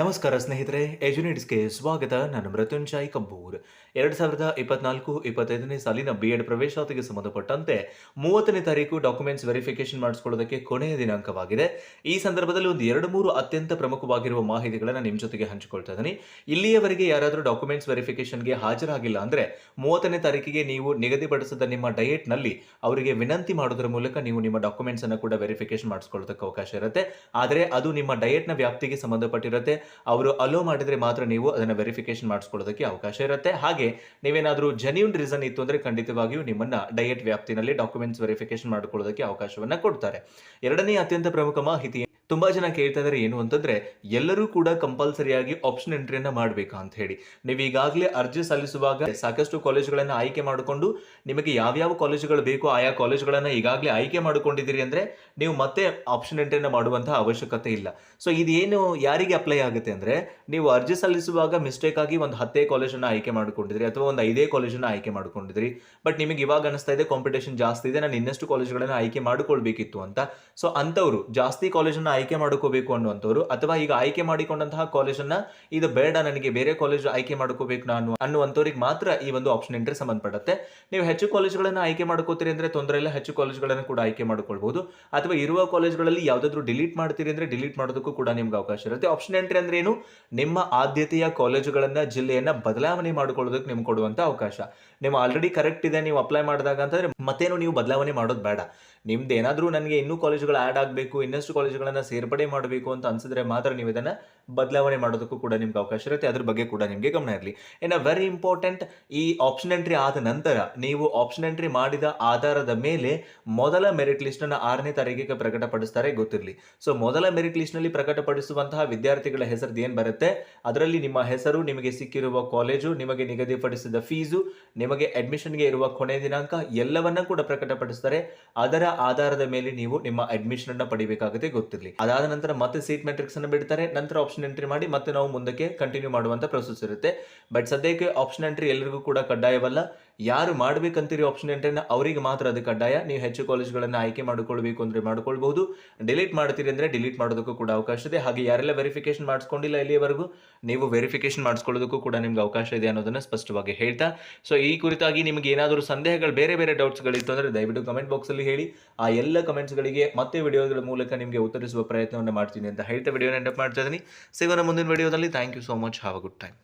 ನಮಸ್ಕಾರ ಸ್ನೇಹಿತರೆ, ಎಜುನಿಟ್ಸ್ಗೆ ಸ್ವಾಗತ. ನಾನು ಮೃತ್ಯುಂಜಯ್ ಕಂಬೂರ್. ಎರಡು ಸಾವಿರದ ಇಪ್ಪತ್ನಾಲ್ಕು ಇಪ್ಪತ್ತೈದನೇ ಸಾಲಿನ ಬಿ ಎಡ್ ಪ್ರವೇಶಾತಿಗೆ ಸಂಬಂಧಪಟ್ಟಂತೆ ಮೂವತ್ತನೇ ತಾರೀಕು ಡಾಕ್ಯುಮೆಂಟ್ಸ್ ವೆರಿಫಿಕೇಶನ್ ಮಾಡಿಸ್ಕೊಳ್ಳೋದಕ್ಕೆ ಕೊನೆಯ ದಿನಾಂಕವಾಗಿದೆ. ಈ ಸಂದರ್ಭದಲ್ಲಿ ಒಂದು ಎರಡು ಮೂರು ಅತ್ಯಂತ ಪ್ರಮುಖವಾಗಿರುವ ಮಾಹಿತಿಗಳನ್ನು ನಿಮ್ಮ ಜೊತೆಗೆ ಹಂಚಿಕೊಳ್ತಾ ಇದ್ದೀನಿ. ಇಲ್ಲಿಯವರೆಗೆ ಯಾರಾದರೂ ಡಾಕ್ಯುಮೆಂಟ್ಸ್ ವೆರಿಫಿಕೇಷನ್ಗೆ ಹಾಜರಾಗಿಲ್ಲ ಅಂದರೆ ಮೂವತ್ತನೇ ತಾರೀಕಿಗೆ ನೀವು ನಿಗದಿಪಡಿಸಿದ ನಿಮ್ಮ ಡಯೆಟ್ನಲ್ಲಿ ಅವರಿಗೆ ವಿನಂತಿ ಮಾಡೋದ್ರ ಮೂಲಕ ನೀವು ನಿಮ್ಮ ಡಾಕ್ಯುಮೆಂಟ್ಸನ್ನು ಕೂಡ ವೆರಿಫಿಕೇಶನ್ ಮಾಡಿಸ್ಕೊಳ್ಳೋದಕ್ಕೆ ಅವಕಾಶ ಇರುತ್ತೆ. ಆದರೆ ಅದು ನಿಮ್ಮ ಡಯೆಟ್ನ ವ್ಯಾಪ್ತಿಗೆ ಸಂಬಂಧಪಟ್ಟಿರುತ್ತೆ. ಅವರು ಅಲೋ ಮಾಡಿದ್ರೆ ಮಾತ್ರ ನೀವು ಅದನ್ನು ವೆರಿಫಿಕೇಶನ್ ಮಾಡಿಸ್ಕೊಳ್ಳೋದಕ್ಕೆ ಅವಕಾಶ ಇರುತ್ತೆ. ಹಾಗೆ ನೀವೇನಾದರೂ ಜೆನ್ಯೂನ್ ರೀಸನ್ ಇತ್ತು ಅಂದರೆ ಖಂಡಿತವಾಗಿಯೂ ನಿಮ್ಮನ್ನ ಡಯಟ್ ವ್ಯಾಪ್ತಿನಲ್ಲಿ ಡಾಕ್ಯುಮೆಂಟ್ಸ್ ವೆರಿಫಿಕೇಶನ್ ಮಾಡಿಕೊಳ್ಳೋದಕ್ಕೆ ಅವಕಾಶವನ್ನ ಕೊಡ್ತಾರೆ. ಎರಡನೇ ಅತ್ಯಂತ ಪ್ರಮುಖ ಮಾಹಿತಿ ತುಂಬಾ ಜನ ಕೇಳ್ತಾ ಇದ್ದಾರೆ ಏನು ಅಂತಂದ್ರೆ, ಎಲ್ಲರೂ ಕೂಡ ಕಂಪಲ್ಸರಿಯಾಗಿ ಆಪ್ಷನ್ ಎಂಟ್ರಿಯನ್ನ ಮಾಡಬೇಕು ಅಂತ ಹೇಳಿ. ನೀವು ಈಗಾಗಲೇ ಅರ್ಜಿ ಸಲ್ಲಿಸುವಾಗ ಸಾಕಷ್ಟು ಕಾಲೇಜುಗಳನ್ನು ಆಯ್ಕೆ ಮಾಡಿಕೊಂಡು, ನಿಮಗೆ ಯಾವ್ಯಾವ ಕಾಲೇಜುಗಳು ಬೇಕೋ ಆಯಾ ಕಾಲೇಜುಗಳನ್ನು ಈಗಾಗಲೇ ಆಯ್ಕೆ ಮಾಡಿಕೊಂಡಿದ್ದೀರಿ ಅಂದ್ರೆ, ನೀವು ಮತ್ತೆ ಆಪ್ಷನ್ ಎಂಟ್ರಿಯನ್ನ ಮಾಡುವಂತಹ ಅವಶ್ಯಕತೆ ಇಲ್ಲ. ಸೊ ಇದೇನು ಯಾರಿಗೆ ಅಪ್ಲೈ ಆಗುತ್ತೆ ಅಂದ್ರೆ, ನೀವು ಅರ್ಜಿ ಸಲ್ಲಿಸುವಾಗ ಮಿಸ್ಟೇಕ್ ಆಗಿ ಒಂದು ಹತ್ತೇ ಕಾಲೇಜನ್ನ ಆಯ್ಕೆ ಮಾಡಿಕೊಂಡಿದ್ರಿ ಅಥವಾ ಒಂದು ಐದೇ ಕಾಲೇಜನ್ನ ಆಯ್ಕೆ ಮಾಡಿಕೊಂಡಿದ್ರಿ. ಬಟ್ ನಿಮಗೆ ಇವಾಗ ಅನಿಸ್ತಾ ಇದೆ ಕಾಂಪಿಟೇಷನ್ ಜಾಸ್ತಿ ಇದೆ, ನಾನು ಇನ್ನಷ್ಟು ಕಾಲೇಜುಗಳನ್ನ ಆಯ್ಕೆ ಮಾಡಿಕೊಳ್ಬೇಕಿತ್ತು ಅಂತ. ಸೊ ಅಂಥವರು ಜಾಸ್ತಿ ಕಾಲೇಜನ್ನ ಆಯ್ಕೆ ಮಾಡ್ಕೋಬೇಕು ಅನ್ನುವಂಥವ್ರು, ಅಥವಾ ಈಗ ಆಯ್ಕೆ ಮಾಡಿಕೊಂಡಂತಹ ಕಾಲೇಜನ್ನ ಇದು ಬೇಡ, ನನಗೆ ಬೇರೆ ಕಾಲೇಜ್ ಆಯ್ಕೆ ಮಾಡ್ಕೋಬೇಕು ನಾನು ಅನ್ನುವಂಥವ್ರಿಗೆ ಮಾತ್ರ ಈ ಒಂದು ಆಪ್ಷನ್ ಎಂಟ್ರಿ ಸಂಬಂಧಪಡುತ್ತೆ. ನೀವು ಹೆಚ್ಚು ಕಾಲೇಜುಗಳನ್ನ ಆಯ್ಕೆ ಮಾಡ್ಕೋತೀರಿ ಅಂದ್ರೆ ತೊಂದರೆ ಇಲ್ಲ, ಹೆಚ್ಚು ಕಾಲೇಜುಗಳನ್ನು ಕೂಡ ಆಯ್ಕೆ ಮಾಡ್ಕೊಳ್ಬಹುದು ಅಥವಾ ಇರುವ ಕಾಲೇಜುಗಳಲ್ಲಿ ಯಾವ್ದಾದ್ರು ಡಿಲೀಟ್ ಮಾಡ್ತೀರಿ ಅಂದ್ರೆ ಡಿಲೀಟ್ ಮಾಡೋದಕ್ಕೂ ಕೂಡ ನಿಮ್ಗೆ ಅವಕಾಶ ಇರುತ್ತೆ. ಆಪ್ಷನ್ ಎಂಟ್ರಿ ಅಂದ್ರೆ ಏನು? ನಿಮ್ಮ ಆದ್ಯತೆಯ ಕಾಲೇಜುಗಳನ್ನ ಜಿಲ್ಲೆಯನ್ನ ಬದಲಾವಣೆ ಮಾಡ್ಕೊಳ್ಳೋದಕ್ಕೆ ನಿಮ್ಗೆ ಕೊಡುವಂತ ಅವಕಾಶ. ನೀವು ಆಲ್ರೆಡಿ ಕರೆಕ್ಟ್ ಇದೆ, ನೀವು ಅಪ್ಲೈ ಮಾಡಿದಾಗ ಅಂತಂದ್ರೆ ಮತ್ತೇನು ನೀವು ಬದಲಾವಣೆ ಮಾಡೋದು ಬೇಡ. ನಿಮ್ದು ಏನಾದರೂ ನನಗೆ ಇನ್ನೂ ಕಾಲೇಜುಗಳು ಆ್ಯಡ್ ಆಗಬೇಕು, ಇನ್ನಷ್ಟು ಕಾಲೇಜುಗಳನ್ನು ಸೇರ್ಪಡೆ ಮಾಡಬೇಕು ಅಂತ ಅನ್ಸಿದ್ರೆ ಮಾತ್ರ ನೀವು ಇದನ್ನು ಬದಲಾವಣೆ ಮಾಡೋದಕ್ಕೂ ಕೂಡ ನಿಮ್ಗೆ ಅವಕಾಶ ಇರುತ್ತೆ. ಅದ್ರ ಬಗ್ಗೆ ಕೂಡ ನಿಮಗೆ ಗಮನ ಇರಲಿ. ಇನ್ನು ವೆರಿ ಇಂಪಾರ್ಟೆಂಟ್ ಈ ಆಪ್ಷನ್ ಎಂಟ್ರಿ ಆದ ನಂತರ ನೀವು ಆಪ್ಷನ್ ಎಂಟ್ರಿ ಮಾಡಿದ ಆಧಾರದ ಮೇಲೆ ಮೊದಲ ಮೆರಿಟ್ ಲಿಸ್ಟನ್ನು ಆರನೇ ತಾರೀಕಿಗೆ ಪ್ರಕಟಪಡಿಸ್ತಾರೆ ಗೊತ್ತಿರಲಿ. ಸೊ ಮೊದಲ ಮೆರಿಟ್ ಲಿಸ್ಟ್ನಲ್ಲಿ ಪ್ರಕಟಪಡಿಸುವಂತಹ ವಿದ್ಯಾರ್ಥಿಗಳ ಹೆಸರು ಏನು ಬರುತ್ತೆ? ಅದರಲ್ಲಿ ನಿಮ್ಮ ಹೆಸರು, ನಿಮಗೆ ಸಿಕ್ಕಿರುವ ಕಾಲೇಜು ನಿಮಗೆ ನಿಗದಿಪಡಿಸಿದ ಫೀಸು ನಿಮಗೆ ಅಡ್ಮಿಷನ್ಗೆ ಇರುವ ಕೊನೆ ದಿನಾಂಕ ಎಲ್ಲವನ್ನ ಕೂಡ ಪ್ರಕಟಪಡಿಸ್ತಾರೆ. ಅದರ ಆಧಾರದ ಮೇಲೆ ನೀವು ನಿಮ್ಮ ಅಡ್ಮಿಷನ್ ಅನ್ನ ಪಡಿಬೇಕಾಗುತ್ತೆ ಗೊತ್ತಿರಲಿ. ಅದಾದ ನಂತರ ಮತ್ತೆ ಸೀಟ್ ಮೆಟ್ರಿಕ್ಸ್ ಅನ್ನು ಬಿಡ್ತಾರೆ. ನಂತರ ಆಪ್ಷನ್ ಎಂಟ್ರಿ ಮಾಡಿ ಮತ್ತೆ ನಾವು ಮುಂದಕ್ಕೆ ಕಂಟಿನ್ಯೂ ಮಾಡುವಂತ ಪ್ರೊಸೆಸ್ ಇರುತ್ತೆ. ಬಟ್ ಸದ್ಯಕ್ಕೆ ಆಪ್ಷನ್ ಎಂಟ್ರಿ ಎಲ್ಲರಿಗೂ ಕೂಡ ಕಡ್ಡಾಯವಲ್ಲ. ಯಾರು ಮಾಡ್ಬೇಕಂತೀರಿ ಆಪ್ಷನ್ ಎಂಟನ್ನು ಅವರಿಗೆ ಮಾತ್ರ ಅದು ಕಡ್ಡಾಯ. ನೀವು ಹೆಚ್ಚು ಕಾಲೇಜುಗಳನ್ನು ಆಯ್ಕೆ ಮಾಡಿಕೊಳ್ಬೇಕು ಅಂದ್ರೆ ಮಾಡ್ಕೊಳ್ಬಹುದು. ಡಿಲೀಟ್ ಮಾಡ್ತೀರಿ ಅಂದ್ರೆ ಡಿಲೀಟ್ ಮಾಡೋದಕ್ಕೂ ಕೂಡ ಅವಕಾಶ ಇದೆ. ಹಾಗೆ ಯಾರೆಲ್ಲ ವೆರಿಫಿಕೇಶನ್ ಮಾಡಿಸ್ಕೊಂಡಿಲ್ಲ ಇಲ್ಲಿಯವರೆಗೂ, ನೀವು ವೆರಿಫಿಕೇಶನ್ ಮಾಡಿಸ್ಕೊಳ್ಳೋದಕ್ಕೂ ಕೂಡ ನಿಮ್ಗೆ ಅವಕಾಶ ಇದೆ ಅನ್ನೋದನ್ನ ಸ್ಪಷ್ಟವಾಗಿ ಹೇಳ್ತಾ. ಸೊ ಈ ಕುರಿತಾಗಿ ನಿಮಗೆ ಏನಾದರೂ ಸಂದೇಹಗಳು, ಬೇರೆ ಬೇರೆ ಡೌಟ್ಸ್ಗಳಿತ್ತು ಅಂದರೆ ದಯವಿಟ್ಟು ಕಮೆಂಟ್ ಬಾಕ್ಸಲ್ಲಿ ಹೇಳಿ. ಆ ಎಲ್ಲ ಕಮೆಂಟ್ಸ್ಗಳಿಗೆ ಮತ್ತೆ ವಿಡಿಯೋಗಳ ಮೂಲಕ ನಿಮಗೆ ಉತ್ತರಿಸುವ ಪ್ರಯತ್ನವನ್ನು ಮಾಡ್ತೀನಿ ಅಂತ ಹೇಳ್ತಾ ವಿಡಿಯೋನ ಎಂಡಪ್ ಮಾಡ್ತಾ ಇದ್ದೀನಿ ಸಿಗೋಣ ಮುಂದಿನ ವಿಡಿಯೋದಲ್ಲಿ thank you so much have a good time